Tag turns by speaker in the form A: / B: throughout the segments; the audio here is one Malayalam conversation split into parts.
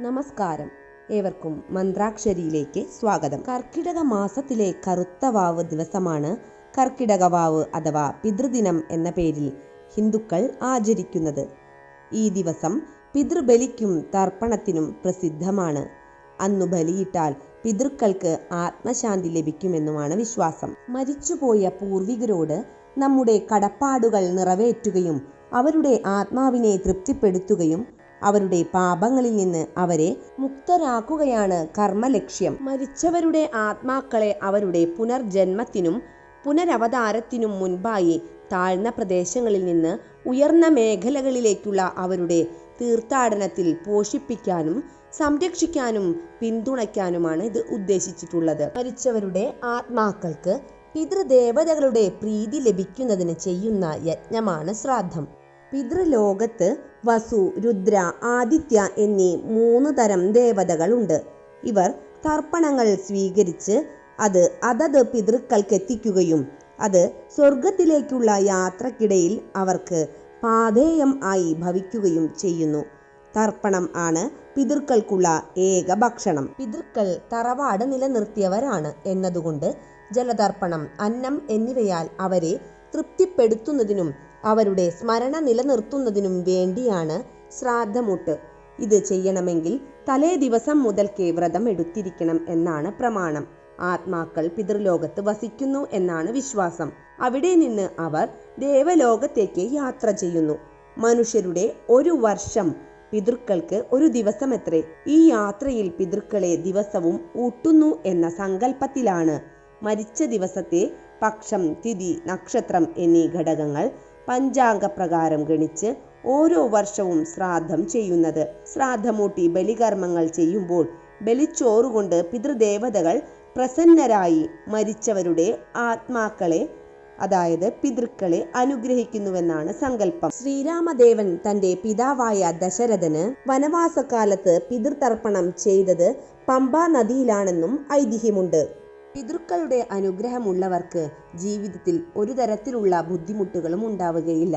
A: നമസ്കാരം. ഏവർക്കും മന്ത്രാക്ഷരിയിലേക്ക് സ്വാഗതം. കർക്കിടക മാസത്തിലെ കറുത്ത വാവ് ദിവസമാണ്. കർക്കിടക വാവ് അഥവാ പിതൃദിനം എന്ന പേരിൽ ഹിന്ദുക്കൾ ആചരിക്കുന്നത്. ഈ ദിവസം പിതൃബലിക്കും തർപ്പണത്തിനും പ്രസിദ്ധമാണ്. അന്നു ബലിയിട്ടാൽ പിതൃക്കൾക്ക് ആത്മശാന്തി ലഭിക്കുമെന്നുമാണ് വിശ്വാസം. മരിച്ചുപോയ പൂർവികരോട് നമ്മുടെ കടപ്പാടുകൾ നിറവേറ്റുകയും അവരുടെ ആത്മാവിനെ തൃപ്തിപ്പെടുത്തുകയും അവരുടെ പാപങ്ങളിൽ നിന്ന് അവരെ മുക്തരാക്കുകയാണ് കർമ്മലക്ഷ്യം. മരിച്ചവരുടെ ആത്മാക്കളെ അവരുടെ പുനർജന്മത്തിനും പുനരവതാരത്തിനും മുൻപായി താഴ്ന്ന പ്രദേശങ്ങളിൽ നിന്ന് ഉയർന്ന മേഖലകളിലേക്കുള്ള അവരുടെ തീർത്ഥാടനത്തിൽ പോഷിപ്പിക്കാനും സംരക്ഷിക്കാനും പിന്തുണയ്ക്കാനുമാണ് ഇത് ഉദ്ദേശിച്ചിട്ടുള്ളത്. മരിച്ചവരുടെ ആത്മാക്കൾക്ക് പിതൃദേവതകളുടെ പ്രീതി ലഭിക്കുന്നതിന് ചെയ്യുന്ന യജ്ഞമാണ് ശ്രാദ്ധം. പിതൃലോകത്ത് വസു രുദ്ര ആദിത്യ എന്നീ മൂന്ന് തരം ദേവതകളുണ്ട്. ഇവർ തർപ്പണങ്ങൾ സ്വീകരിച്ച് അത് അതത് പിതൃക്കൾക്ക് എത്തിക്കുകയും അത് സ്വർഗത്തിലേക്കുള്ള യാത്രക്കിടയിൽ അവർക്ക് പാധേയം ആയി ഭവിക്കുകയും ചെയ്യുന്നു. തർപ്പണം ആണ് പിതൃക്കൾക്കുള്ള ഏക ഭക്ഷണം. പിതൃക്കൾ തറവാട് നിലനിർത്തിയവരാണ് എന്നതുകൊണ്ട് ജലതർപ്പണം അന്നം എന്നിവയാൽ അവരെ തൃപ്തിപ്പെടുത്തുന്നതിനും അവരുടെ സ്മരണ നിലനിർത്തുന്നതിനും വേണ്ടിയാണ് ശ്രാദ്ധമുട്ട്. ഇത് ചെയ്യണമെങ്കിൽ തലേ ദിവസം മുതൽക്കേ വ്രതം എടുത്തിരിക്കണം എന്നാണ് പ്രമാണം. ആത്മാക്കൾ പിതൃലോകത്ത് വസിക്കുന്നു എന്നാണ് വിശ്വാസം. അവിടെ നിന്ന് അവർ ദേവലോകത്തേക്ക് യാത്ര ചെയ്യുന്നു. മനുഷ്യരുടെ ഒരു വർഷം പിതൃക്കൾക്ക് ഒരു ദിവസം ദിവസമെത്രേ. ഈ യാത്രയിൽ പിതൃക്കളെ ദിവസവും ഊട്ടുന്നു എന്ന സങ്കല്പത്തിലാണ്. മരിച്ച ദിവസത്തെ പക്ഷം തിഥി നക്ഷത്രം എന്നീ ഘടകങ്ങൾ പഞ്ചാംഗപ്രകാരം ഗണിച്ച് ഓരോ വർഷവും ശ്രാദ്ധം ചെയ്യുന്നത്. ശ്രാദ്ധമൂട്ടി ബലികർമ്മങ്ങൾ ചെയ്യുമ്പോൾ ബലിച്ചോറുകൊണ്ട് പിതൃദേവതകൾ പ്രസന്നരായി മരിച്ചവരുടെ ആത്മാക്കളെ അതായത് പിതൃക്കളെ അനുഗ്രഹിക്കുന്നുവെന്നാണ് സങ്കല്പം. ശ്രീരാമദേവൻ തന്റെ പിതാവായ ദശരഥന് വനവാസകാലത്ത് പിതൃതർപ്പണം ചെയ്തത് പമ്പാ നദിയിലാണെന്നും ഐതിഹ്യമുണ്ട്. പിതൃക്കളുടെ അനുഗ്രഹമുള്ളവർക്ക് ജീവിതത്തിൽ ഒരു തരത്തിലുള്ള ബുദ്ധിമുട്ടുകളും ഉണ്ടാവുകയില്ല.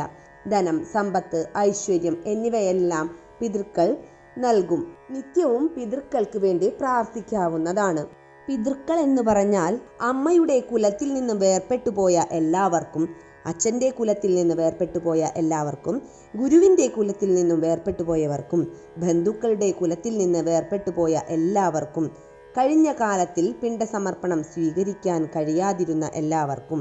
A: ധനം സമ്പത്ത് ഐശ്വര്യം എന്നിവയെല്ലാം പിതൃക്കൾ നൽകും. നിത്യവും പിതൃക്കൾക്ക് വേണ്ടി പ്രാർത്ഥിക്കാവുന്നതാണ്. പിതൃക്കൾ എന്ന് പറഞ്ഞാൽ അമ്മയുടെ കുലത്തിൽ നിന്ന് വേർപെട്ടു പോയ എല്ലാവർക്കും അച്ഛന്റെ കുലത്തിൽ നിന്ന് വേർപെട്ടു പോയ എല്ലാവർക്കും ഗുരുവിന്റെ കുലത്തിൽ നിന്നും വേർപെട്ടു പോയവർക്കും ബന്ധുക്കളുടെ കുലത്തിൽ നിന്ന് വേർപെട്ടു പോയ എല്ലാവർക്കും കഴിഞ്ഞ കാലത്തിൽ പിണ്ടസമർപ്പണം സ്വീകരിക്കാൻ കഴിയാതിരുന്ന എല്ലാവർക്കും.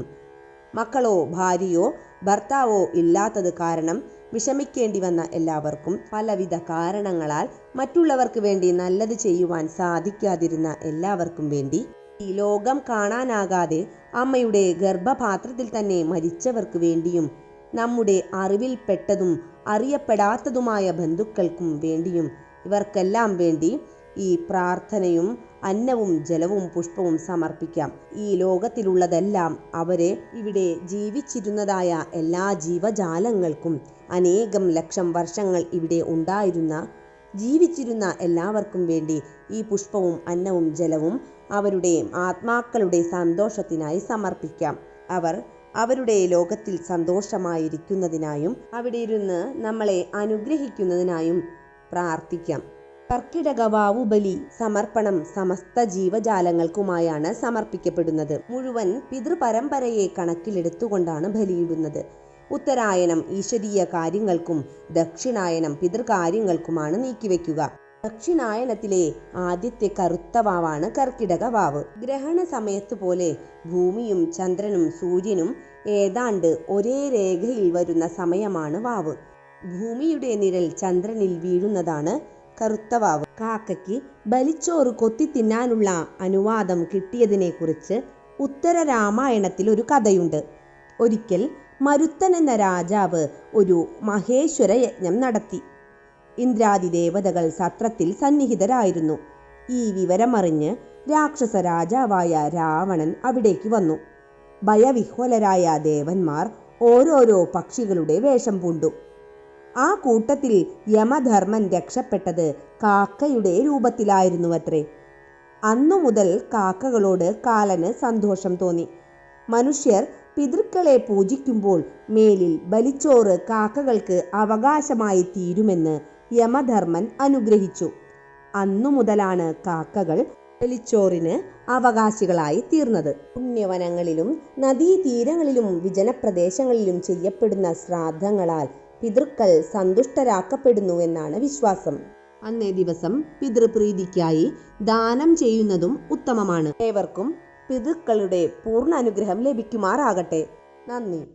A: മക്കളോ ഭാര്യയോ ഭർത്താവോ ഇല്ലാത്തത് കാരണം വിഷമിക്കേണ്ടി വന്ന എല്ലാവർക്കും പലവിധ കാരണങ്ങളാൽ മറ്റുള്ളവർക്ക് വേണ്ടി നല്ലത് ചെയ്യുവാൻ സാധിക്കാതിരുന്ന എല്ലാവർക്കും വേണ്ടി ഈ ലോകം കാണാനാകാതെ അമ്മയുടെ ഗർഭപാത്രത്തിൽ തന്നെ മരിച്ചവർക്ക് വേണ്ടിയും നമ്മുടെ അറിവിൽപ്പെട്ടതും അറിയപ്പെടാത്തതുമായ ബന്ധുക്കൾക്കും വേണ്ടിയും ഇവർക്കെല്ലാം വേണ്ടി ഈ പ്രാർത്ഥനയും അന്നവും ജലവും പുഷ്പവും സമർപ്പിക്കാം. ഈ ലോകത്തിലുള്ളതെല്ലാം അവരെ ഇവിടെ ജീവിച്ചിരുന്നതായ എല്ലാ ജീവജാലങ്ങൾക്കും അനേകം ലക്ഷം വർഷങ്ങൾ ഇവിടെ ഉണ്ടായിരുന്ന ജീവിച്ചിരുന്ന എല്ലാവർക്കും വേണ്ടി ഈ പുഷ്പവും അന്നവും ജലവും അവരുടെ ആത്മാക്കളുടെ സന്തോഷത്തിനായി സമർപ്പിക്കാം. അവർ അവരുടെ ലോകത്തിൽ സന്തോഷമായിരിക്കുന്നതിനായും അവിടെ ഇരുന്ന് നമ്മളെ അനുഗ്രഹിക്കുന്നതിനായും പ്രാർത്ഥിക്കാം. കർക്കിടക വാവുബലി സമർപ്പണം സമസ്ത ജീവജാലങ്ങൾക്കുമായാണ് സമർപ്പിക്കപ്പെടുന്നത്. മുഴുവൻ പിതൃപരമ്പരയെ കണക്കിലെടുത്തുകൊണ്ടാണ് ബലിയിടുന്നത്. ഉത്തരായനം ഈശ്വരീയ കാര്യങ്ങൾക്കും ദക്ഷിണായനം പിതൃകാര്യങ്ങൾക്കുമാണ് നീക്കിവെക്കുക. ദക്ഷിണായനത്തിലെ ആദ്യത്തെ കറുത്ത വാവാണ് കർക്കിടക വാവ് ഗ്രഹണ സമയത്ത് പോലെ ഭൂമിയും ചന്ദ്രനും സൂര്യനും ഏതാണ്ട് ഒരേ രേഖയിൽ വരുന്ന സമയമാണ് വാവ്. ഭൂമിയുടെ നിഴൽ ചന്ദ്രനിൽ വീഴുന്നതാണ് കറുത്ത വാവ് കാക്കയ്ക്ക് ബലിച്ചോറ് കൊത്തി തിന്നാനുള്ള അനുവാദം കിട്ടിയതിനെക്കുറിച്ച് ഉത്തര രാമായണത്തിൽ ഒരു കഥയുണ്ട്. ഒരിക്കൽ മരുത്തൻ എന്ന രാജാവ് ഒരു മഹേശ്വര യജ്ഞം നടത്തി. ഇന്ദ്രാദി ദേവതകൾ സത്രത്തിൽ സന്നിഹിതരായിരുന്നു. ഈ വിവരമറിഞ്ഞ് രാക്ഷസ രാജാവായ രാവണൻ അവിടേക്ക് വന്നു. ഭയവിഹ്വലരായ ദേവന്മാർ ഓരോരോ പക്ഷികളുടെ വേഷം പൂണ്ടു. ആ കൂട്ടത്തിൽ യമധർമ്മൻ രക്ഷപ്പെട്ടത് കാക്കയുടെ രൂപത്തിലായിരുന്നുവത്രേ. അന്നു മുതൽ കാക്കകളോട് കാലന് സന്തോഷം തോന്നി. മനുഷ്യർ പിതൃക്കളെ പൂജിക്കുമ്പോൾ മേലിൽ ബലിച്ചോറ് കാക്കകൾക്ക് അവകാശമായി തീരുമെന്ന് യമധർമ്മൻ അനുഗ്രഹിച്ചു. അന്നു മുതലാണ് കാക്കകൾ ബലിച്ചോറിന് അവകാശികളായി തീർന്നത്. പുണ്യവനങ്ങളിലും നദീതീരങ്ങളിലും വിജനപ്രദേശങ്ങളിലും ചെയ്യപ്പെടുന്ന ശ്രാദ്ധങ്ങളാൽ പിതൃക്കൾ സന്തുഷ്ടരാക്കപ്പെടുന്നുവെന്നാണ് വിശ്വാസം. അന്നേ ദിവസം പിതൃപ്രീതിക്കായി ദാനം ചെയ്യുന്നതും ഉത്തമമാണ്. ഏവർക്കും പിതൃക്കളുടെ പൂർണ അനുഗ്രഹം ലഭിക്കുമാറാകട്ടെ. നന്ദി.